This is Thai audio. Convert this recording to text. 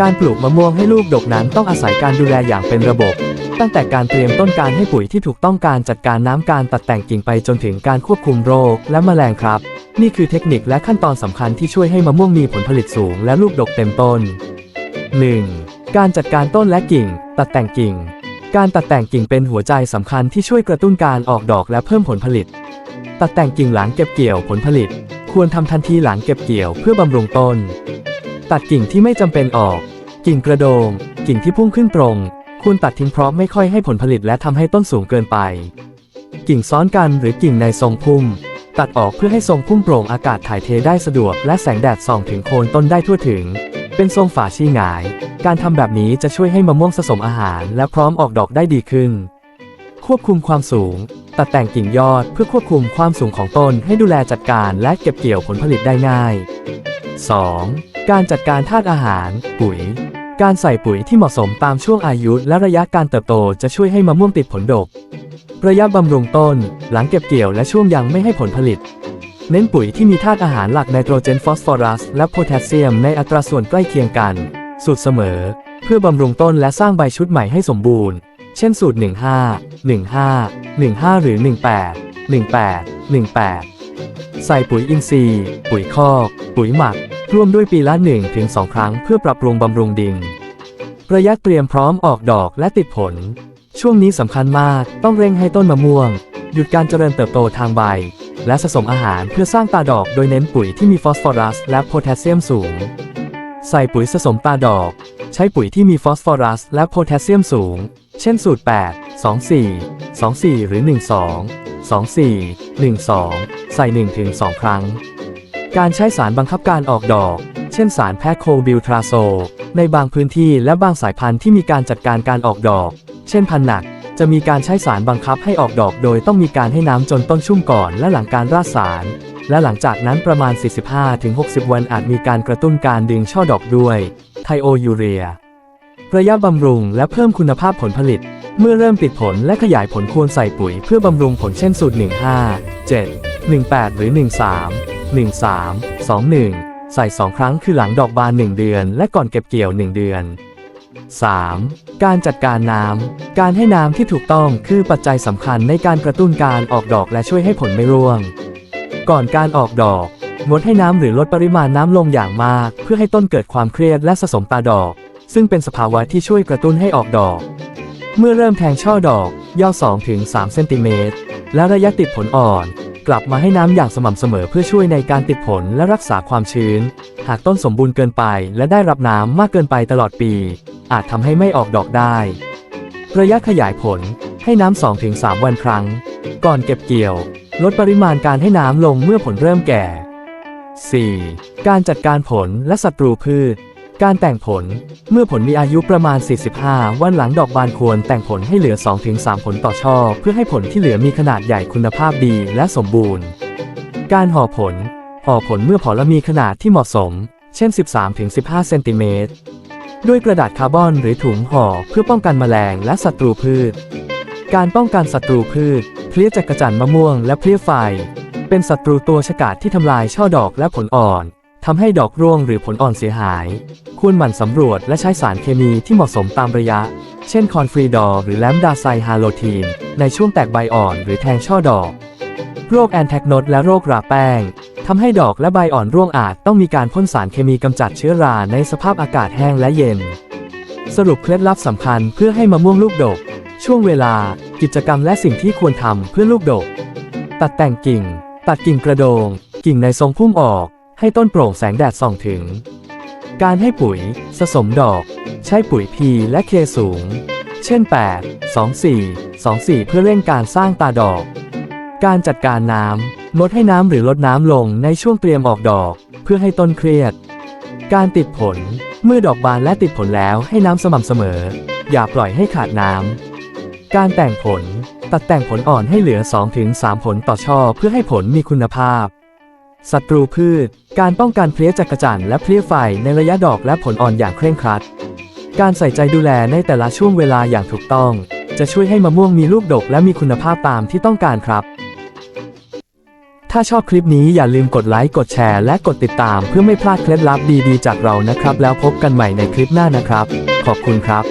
การปลูกมะม่วงให้ลูกดกนั้นต้องอาศัยการดูแลอย่างเป็นระบบ ตั้งแต่การเตรียมต้นการให้ปุ๋ยที่ถูกต้องการจัดการน้ำการตัดแต่งกิ่งไปจนถึงการควบคุมโรคและแมลงครับ นี่คือเทคนิคและขั้นตอนสำคัญที่ช่วยให้มะม่วงมีผลผลิตสูงและลูกดกเต็มต้น 1. การจัดการต้นและกิ่ง ตัดแต่งกิ่ง การตัดแต่งกิ่งเป็นหัวใจสำคัญที่ช่วยกระตุ้นการออกดอกและเพิ่มผลผลิต ตัดแต่งกิ่งหลังเก็บเกี่ยวผลผลิต ควรทำทันทีหลังเก็บเกี่ยวเพื่อบำรุงต้น ตัดกิ่งที่ไม่จำเป็นออก กิ่งกระโดง กิ่งที่พุ่งขึ้นตรง ควรตัดทิ้งเพราะไม่ค่อยให้ผลผลิตและทำให้ต้นสูงเกินไป กิ่งซ้อนกันหรือกิ่งในทรงพุ่ม ตัดออกเพื่อให้ทรงพุ่มโปร่งอากาศถ่ายเทได้สะดวกและแสงแดดส่องถึงโคนต้นได้ทั่วถึง เป็นทรงฝาชีหงาย การทำแบบนี้จะช่วยให้มะม่วงผสมอาหาร และพร้อมออกดอกได้ดีขึ้น ควบคุมความสูง ตัดแต่งกิ่งยอดเพื่อควบคุมความสูงของต้นให้ดูแลจัดการและเก็บเกี่ยวผลผลิตได้ง่าย 2. การจัดการธาตุอาหาร ปุ๋ย การใส่ปุ๋ยที่เหมาะสมตามช่วงอายุและระยะการเติบโตจะช่วยให้มะม่วงติดผลดก ระยะบำรุงต้น หลังเก็บเกี่ยวและช่วงยังไม่ให้ผลผลิต เน้นปุ๋ยที่มีธาตุอาหารหลักไนโตรเจนฟอสฟอรัส และโพแทสเซียมในอัตราส่วนใกล้เคียงกันสูตรเสมอ เพื่อบำรุงต้นและสร้างใบชุดใหม่ให้สมบูรณ์ เช่นสูตร 15 15 15 หรือ 18 18 18 ใส่ปุ๋ยอินทรีย์ ปุ๋ยคอก ปุ๋ยหมัก ร่วมด้วยปีละ 1-2 ครั้งเพื่อปรับปรุงบำรุงดิน ระยะเตรียมพร้อมออกดอกและติดผล ช่วงนี้สำคัญมากต้องเร่งให้ต้นมะม่วง หยุดการเจริญเติบโตทางใบ และสะสมอาหารเพื่อสร้างตาดอกโดยเน้นปุ๋ยที่มีฟอสฟอรัส และโพแทสเซียมสูง ใส่ปุ๋ยสะสมตาดอก ใช้ปุ๋ยที่มีฟอสฟอรัส และโพแทสเซียมสูง เช่นสูตร 8 24 24 หรือ 12 24 12 ใส่1-2ครั้ง การใช้สารบังคับการออกดอก เช่นสารแพคโคบิลทราโซ ในบางพื้นที่และบางสายพันธุ์ที่มีการจัดการการออกดอก เช่นพันธุ์หนัก จะมีการใช้สารบังคับให้ออกดอกโดยต้องมีการให้น้ำจนต้นชุ่มก่อนและหลังการราดสาร และหลังจากนั้นประมาณ 45-60 วันอาจมีการกระตุ้นการดึงช่อดอกด้วย ไทโอยูเรีย ระยะบำรุงและเพิ่มคุณภาพผลผลิต เมื่อเริ่มติดผลและขยายผลควรใส่ปุ๋ยเพื่อบำรุงผลเช่นสูตร 15 7 18 หรือ 13 13 21 ใส่ 2 ครั้งคือหลังดอกบาน 1 เดือน และก่อนเก็บเกี่ยว 1 เดือน 3. การจัดการน้ำ การให้น้ำที่ถูกต้องคือปัจจัยสำคัญในการกระตุ้นการออกดอกและช่วยให้ผลไม่ร่วง ก่อนการออกดอก งดให้น้ำหรือลดปริมาณน้ำลงอย่างมาก เพื่อให้ต้นเกิดความเครียดและสะสมตาดอก ซึ่งเป็นสภาวะที่ช่วยกระตุ้นให้ออกดอก เมื่อเริ่มแทงช่อดอกย่อ2-3เซนติเมตรและระยะติดผลอ่อน กลับมาให้น้ำอย่างสม่ำเสมอเพื่อช่วยในการติดผลและรักษาความชื้น หากต้นสมบูรณ์เกินไปและได้รับน้ำมากเกินไปตลอดปี อาจทำให้ไม่ออกดอกได้ ระยะขยายผลให้น้ำ2-3วันครั้ง ก่อนเก็บเกี่ยว ลดปริมาณการให้น้ำลงเมื่อผลเริ่มแก่ 4. การจัดการผลและศัตรูพืช การแต่งผล เมื่อผลมีอายุประมาณ 45 วันหลังดอกบานควรแต่งผลให้เหลือ 2-3 ผลต่อช่อ เพื่อให้ผลที่เหลือมีขนาดใหญ่คุณภาพดีและสมบูรณ์ การห่อผล ห่อผลเมื่อผลมีขนาดที่เหมาะสม เช่น 13-15 เซนติเมตร ด้วยกระดาษคาร์บอนหรือถุงห่อเพื่อป้องกันแมลงและศัตรูพืช การป้องกันศัตรูพืช เพลี้ยจักรจั่นมะม่วงและเพลี้ยไฟ เป็นศัตรูตัวฉกาจที่ทำลายช่อดอกและผลอ่อน ทำให้ดอกร่วงหรือผลอ่อนเสียหาย ควรหมั่นสำรวจและใช้สารเคมีที่เหมาะสมตามระยะ เช่นคอนฟรีดอหรือแลมดาไซฮาโลทีน ในช่วงแตกใบอ่อนหรือแทงช่อดอก โรคแอนแทกโนดและโรคราแป้งทำให้ดอกและใบอ่อนร่วงอาจต้องมีการพ่นสารเคมีกำจัดเชื้อราในสภาพอากาศแห้งและเย็น สรุปเคล็ดลับสำคัญเพื่อให้มะม่วงลูกดก ช่วงเวลา กิจกรรมและสิ่งที่ควรทำเพื่อลูกดก ตัดแต่งกิ่ง ตัดกิ่งกระโดง กิ่งในทรงพุ่มออก ให้ต้นโปร่งแสงแดดส่องถึง การให้ปุ๋ย สะสมดอก ใช้ปุ๋ย P และ K สูง เช่น 8 24 24 เพื่อเร่งการสร้างตาดอก การจัดการน้ำลดให้น้ำหรือลดน้ำลงในช่วงเตรียมออกดอก เพื่อให้ต้นเครียด การติดผล เมื่อดอกบานและติดผลแล้วให้น้ำสม่ำเสมอ อย่าปล่อยให้ขาดน้ำ การแต่งผล ตัดแต่งผลอ่อนให้เหลือ 2-3 ผลต่อช่อเพื่อให้ผลมีคุณภาพ ศัตรูพืช การป้องกันเพลี้ยจักรจั่นและเพลี้ยไฟในระยะดอกและผลอ่อนอย่างเคร่งครัด การใส่ใจดูแลในแต่ละช่วงเวลาอย่างถูกต้อง จะช่วยให้มะม่วงมีลูกดกและมีคุณภาพตามที่ต้องการครับ ถ้าชอบคลิปนี้อย่าลืมกดไลค์ กดแชร์ และกดติดตามเพื่อไม่พลาดเคล็ดลับดีๆ จากเรานะครับ แล้วพบกันใหม่ในคลิปหน้านะครับ ขอบคุณครับ